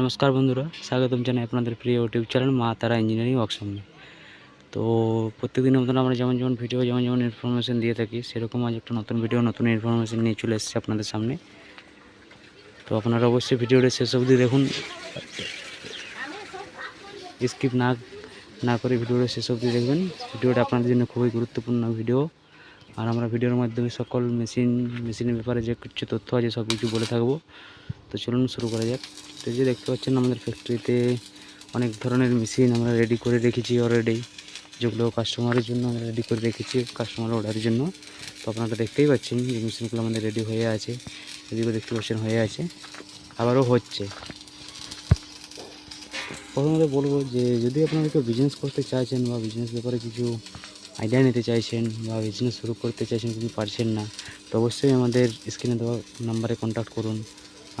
নমস্কার বন্ধুরা, স্বাগতম জানাই আপনাদের প্রিয় ইউটিউব চ্যানেল মা তারা ইঞ্জিনিয়ারিং ওয়ার্কশপে তো প্রত্যেকদিনের মতন আমরা যেমন যেমন ভিডিও যেমন যেমন ইনফরমেশন দিয়ে থাকি, সেরকম আজ একটা নতুন ভিডিও নতুন ইনফরমেশন নিয়ে চলে এসেছে আপনাদের সামনে। তো আপনারা অবশ্যই ভিডিওটা শেষ অবধি দেখুন। স্কিপ না না করে ভিডিওটা শেষ অবধি দেখবেন। ভিডিওটা আপনাদের জন্য খুবই গুরুত্বপূর্ণ ভিডিও আর আমরা ভিডিওর মাধ্যমে সকল মেশিন মেশিনের ব্যাপারে যে কিছু তথ্য আছে সব কিছু বলে থাকব। তো চলুন শুরু করা যাক। তো যে দেখতে পাচ্ছেন, আমাদের ফ্যাক্টরিতে অনেক ধরনের মেশিন আমরা রেডি করে রেখেছি অলরেডি যেগুলো কাস্টমারের জন্য আমরা রেডি করে রেখেছি কাস্টমার অর্ডারের জন্য। তো আপনারা দেখতেই পাচ্ছেন যে মেশিনগুলো আমাদের রেডি হয়ে আছে। এদিকে দেখতে পাচ্ছেন, হয়ে আছে। আবারও হচ্ছে। প্রথমত বলব যে, যদি আপনারা কেউ বিজনেস করতে চাইছেন বা বিজনেস ব্যাপারে কিছু আইডিয়া নিতে চাইছেন বা বিজনেস শুরু করতে চাইছেন, কিন্তু পারছেন না, তো অবশ্যই আমাদের স্ক্রিনে দেওয়া নাম্বারে কন্ট্যাক্ট করুন।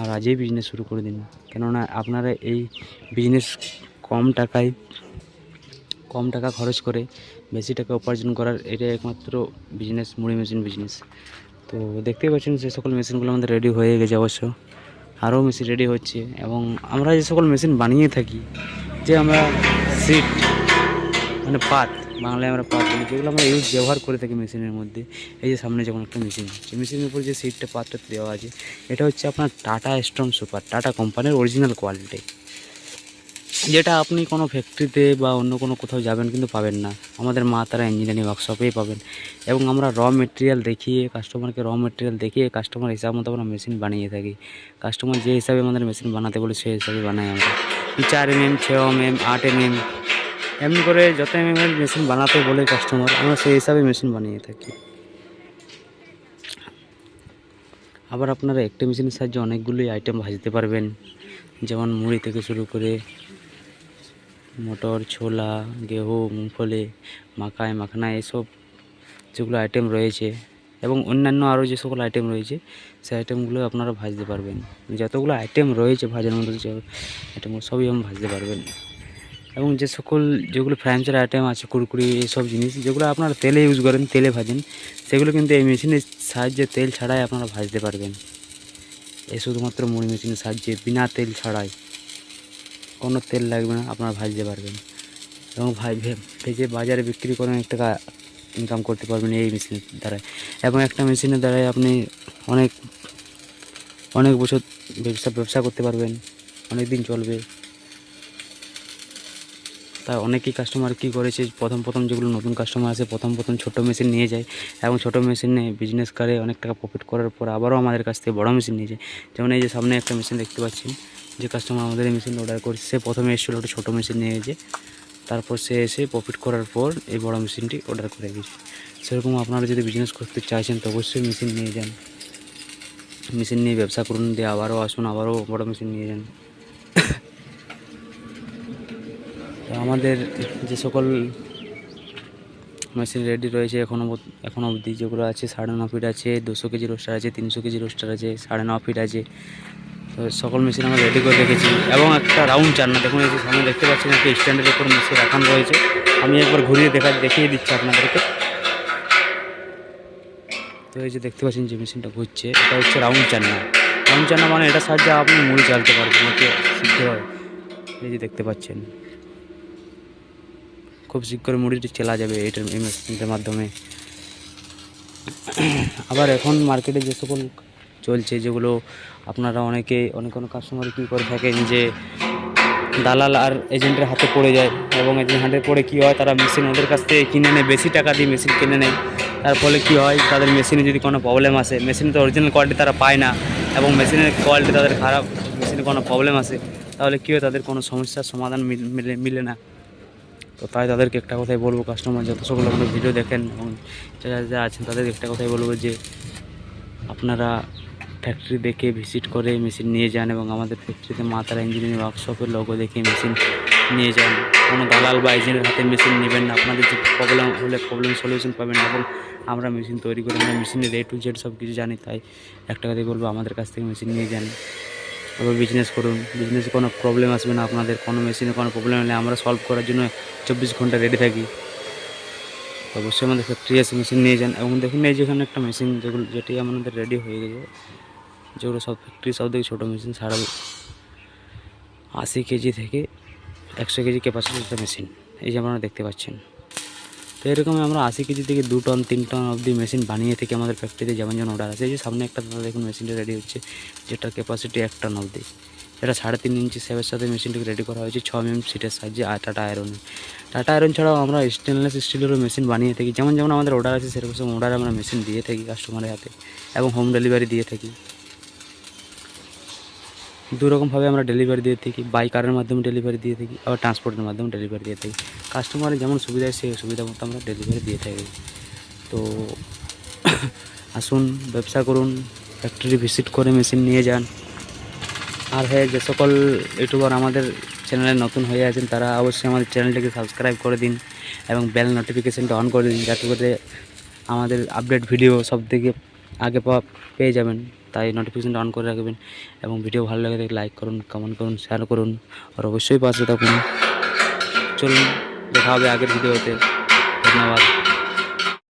আর আজই বিজনেস শুরু করে দিন। কেননা আপনারা এই বিজনেস কম টাকায়, কম টাকা খরচ করে বেশি টাকা উপার্জন করার এটাই একমাত্র বিজনেস মুড়ি মেশিন বিজনেস তো দেখতেই পাচ্ছেন যে সকল মেশিনগুলো আমাদের রেডি হয়ে গেছে অবশ্য। আরও মেশিন রেডি হচ্ছে এবং আমরা যে সকল মেশিন বানিয়ে থাকি, যে আমরা সিট মানে পাত বাংলায় আমরা পাত বলি যেগুলো আমরা ইউজ ব্যবহার করে থাকি মেশিনের মধ্যে। এই যে সামনে যখন একটা মেশিন যে মেশিনের উপর যে সিটটা পাতটা দেওয়া আছে, এটা হচ্ছে আপনার টাটা স্ট্রং সুপার টাটা কোম্পানির অরিজিনাল কোয়ালিটি যেটা আপনি কোনো ফ্যাক্টরিতে বা অন্য কোনো কোথাও যাবেন কিন্তু পাবেন না। আমাদের মা তারা ইঞ্জিনিয়ারিং ওয়ার্কশপেই পাবেন। এবং আমরা র মেটেরিয়াল দেখিয়ে কাস্টমারকে র মেটেরিয়াল দেখিয়ে কাস্টমার হিসাব মতো আমরা মেশিন বানিয়ে থাকি। কাস্টমার যে হিসাবে আমাদের মেশিন বানাতে বলে, সেই হিসাবে বানাই আমরা। চার এম এম ছ এম এম আট এম এম এমনি করে যত এম মেশিন বানাতে বলে কাস্টমার আমরা সেই হিসাবে মেশিন বানিয়ে থাকি। আবার আপনারা একটা মেশিনের সাহায্যে অনেকগুলোই আইটেম ভাজতে পারবেন, যেমন মুড়ি থেকে শুরু করে মটর, ছোলা, গেহু মুগফলি মাখায় মাখনা এসব যেগুলো আইটেম রয়েছে এবং অন্যান্য আরও যে সকল আইটেম রয়েছে, সেই আইটেমগুলো আপনারা ভাজতে পারবেন। যতগুলো আইটেম রয়েছে ভাজার মতো যে আইটেমগুলো সবই আমি ভাজতে পারবেন। এবং যে সকল যেগুলো ফ্র্যাঞ্চের আইটেম আছে, কুরকুরি এইসব জিনিস, যেগুলো আপনারা তেলে ইউজ করেন, তেলে ভাজেন, সেগুলো কিন্তু এই মেশিনের সাহায্যে তেল ছাড়াই আপনারা ভাজতে পারবেন। এই শুধুমাত্র মুড়ি মেশিনের সাহায্যে, বিনা তেল ছাড়াই। কোনো তেল লাগবে না, আপনারা ভাজতে পারবেন। এবং ভেজে বাজারে বিক্রি করে অনেক টাকা ইনকাম করতে পারবেন এই মেশিনের দ্বারাই। এবং একটা মেশিনের দ্বারাই আপনি অনেক অনেক বছর ব্যবসা ব্যবসা করতে পারবেন। অনেক দিন চলবে। তা অনেকেই কাস্টমার কী করেছে, প্রথম প্রথম যেগুলো নতুন কাস্টমার আসে, প্রথম প্রথম ছোটো মেশিন নিয়ে যায় এবং ছোটো মেশিনে বিজনেস করে অনেক টাকা প্রফিট করার পর আবারও আমাদের কাছ থেকে বড়ো মেশিন নিয়ে যায়। যেমন এই যে সামনে একটা মেশিন দেখতে পাচ্ছেন যে কাস্টমার আমাদের এই মেশিন অর্ডার করছে, সে প্রথমে এসেছিল একটা ছোটো মেশিন নিয়ে গেছে তারপর সে এসে প্রফিট করার পর এই বড় মেশিনটি অর্ডার করে গেছে। সেরকম আপনারা যদি বিজনেস করতে চাইছেন, তো অবশ্যই মেশিন নিয়ে যান। মেশিন নিয়ে ব্যবসা করুন, দিয়ে আবারও আসুন, আবারও বড় মেশিন নিয়ে যান তো আমাদের যে সকল মেশিন রেডি রয়েছে এখনও এখনও অবধি যেগুলো আছে, সাড়ে ন ফিট আছে, দুশো কেজি রোস্টার আছে, তিনশো কেজি রোস্টার আছে, সাড়ে ন ফিট আছে। তো সকল মেশিন আমরা রেডি করে রেখেছি এবং একটা রাউন্ড চান্না দেখুন এই সামনে দেখতে পাচ্ছেন একটা স্ট্যান্ডের উপর মেশিন রাখানো রয়েছে। আমি একবার ঘুরিয়ে দেখা দেখিয়ে দিচ্ছি আপনাদেরকে। তো এই যে দেখতে পাচ্ছেন যে মেশিনটা ঘুরছে, এটা হচ্ছে রাউন্ড চান্না রাউন্ড চান্না মানে এটার সাহায্যে আপনি মুড়ি চালতে পারবেন সিদ্ধ হয়। এই যে দেখতে পাচ্ছেন। খুব শীঘ্র মুড়িটি চেলা যাবে এটার এই মাধ্যমে। আবার এখন মার্কেটে যে সকল চলছে, যেগুলো আপনারা অনেকে, অনেক অনেক কাস্টমার কী করে থাকেন যে, দালাল আর এজেন্টের হাতে পড়ে যায় এবং এজেন্ট হাতে পড়ে কী হয়, তারা মেশিন ওদের কাছ থেকে কিনে নেয়, বেশি টাকা দিয়ে মেশিন কিনে নেয়। তার ফলে কী হয়, তাদের মেশিনে যদি কোনো প্রবলেম আসে মেশিনে তো অরিজিনাল কোয়ালিটি তারা পায় না এবং মেশিনের কোয়ালিটি তাদের খারাপ মেশিনে কোনো প্রবলেম আসে, তাহলে কী হয়, তাদের কোনো সমস্যার সমাধান মিলে না। তো তাই তাদেরকে একটা কথাই বলব কাস্টমার যত সকল আমাদের ভিডিও দেখেন এবং যারা যারা আছেন তাদেরকে একটা কথাই বলব যে, আপনারা ফ্যাক্টরি দেখে ভিজিট করে মেশিন নিয়ে যান এবং আমাদের ফ্যাক্টরিতে মাতারা ইঞ্জিনিয়ারিং ওয়ার্কশপের লোগো দেখে মেশিন নিয়ে যান। কোনো দালাল বা এজেন্টের হাতে মেশিন নেবেন না, আপনাদের যে প্রবলেম হলে প্রবলেম সলিউশন পাবেন এবং আমরা মেশিন তৈরি করে, আমরা মেশিনের এ টু জেড সব কিছু জানি, তাই একটা কথাই বলব, আমাদের কাছ থেকে মেশিন নিয়ে যান। আবার বিজনেস করুন। বিজনেসে কোনো প্রবলেম আসবে না আপনাদের, কোনো মেশিনে কোনো প্রবলেম হলে আমরা সলভ করার জন্য চব্বিশ ঘণ্টা রেডি থাকি। অবশ্যই আমাদের ফ্যাক্টরি এসে মেশিন নিয়ে যান। এবং দেখুন এই যেখানে একটা মেশিন যেগুলো, যেটি আমাদের রেডি হয়ে গেছে, যেগুলো সব ফ্যাক্টরি সব থেকে ছোটো মেশিন সারা আশি কেজি থেকে একশো কেজি ক্যাপাসিটির একটা মেশিন এই যে আপনারা দেখতে পাচ্ছেন। তো এরকম আমরা আশি কেজি থেকে দু টন, তিন টন অবধি মেশিন বানিয়ে থেকে আমাদের ফ্যাক্টরিতে যেমন যেমন অর্ডার আছে এই যে সামনে একটা দাদা দেখুন মেশিনটা রেডি হচ্ছে যেটা ক্যাপাসিটি এক টন অবধি। এটা সাড়ে তিন ইঞ্চি সেভের সাথে মেশিনটিকে রেডি করা হয়েছে ছ এম সিটের সাহায্যে টাটা আয়রনে টাটা আয়রন ছাড়াও আমরা স্টেনলেস স্টিলেরও মেশিন বানিয়ে থাকি। যেমন যেমন আমাদের অর্ডার আছে সেরকম অর্ডার আমরা মেশিন দিয়ে থাকি কাস্টমারের হাতে, এবং হোম ডেলিভারি দিয়ে থাকি। দু রকমভাবে আমরা ডেলিভারি দিয়ে থাকি বাই কারের মাধ্যমে ডেলিভারি দিয়ে থাকি, আবার ট্রান্সপোর্টের মাধ্যমে ডেলিভারি দিয়ে থাকি। কাস্টমারের যেমন সুবিধা সেই সুবিধা মতো আমরা ডেলিভারি দিয়ে থাকি। তো আসুন, ব্যবসা করুন ফ্যাক্টরি ভিজিট করে মেশিন নিয়ে যান। আর হ্যাঁ যে সকল ইউটিউবার আমাদের চ্যানেলে নতুন হয়ে আছেন, তারা অবশ্যই আমাদের চ্যানেলটিকে সাবস্ক্রাইব করে দিন এবং বেল নোটিফিকেশানটা অন করে দিন, যাতে করে আমাদের আপডেট ভিডিও সব থেকে আগে পেয়ে যাবেন। তাই নোটিফিকেশানটা অন করে রাখবেন এবং ভিডিও ভালো লাগে দেখে লাইক করুন কমেন্ট করুন শেয়ার করুন আর অবশ্যই পাশে থাকুন। চলুন, দেখা হবে আগের ভিডিওতে ধন্যবাদ।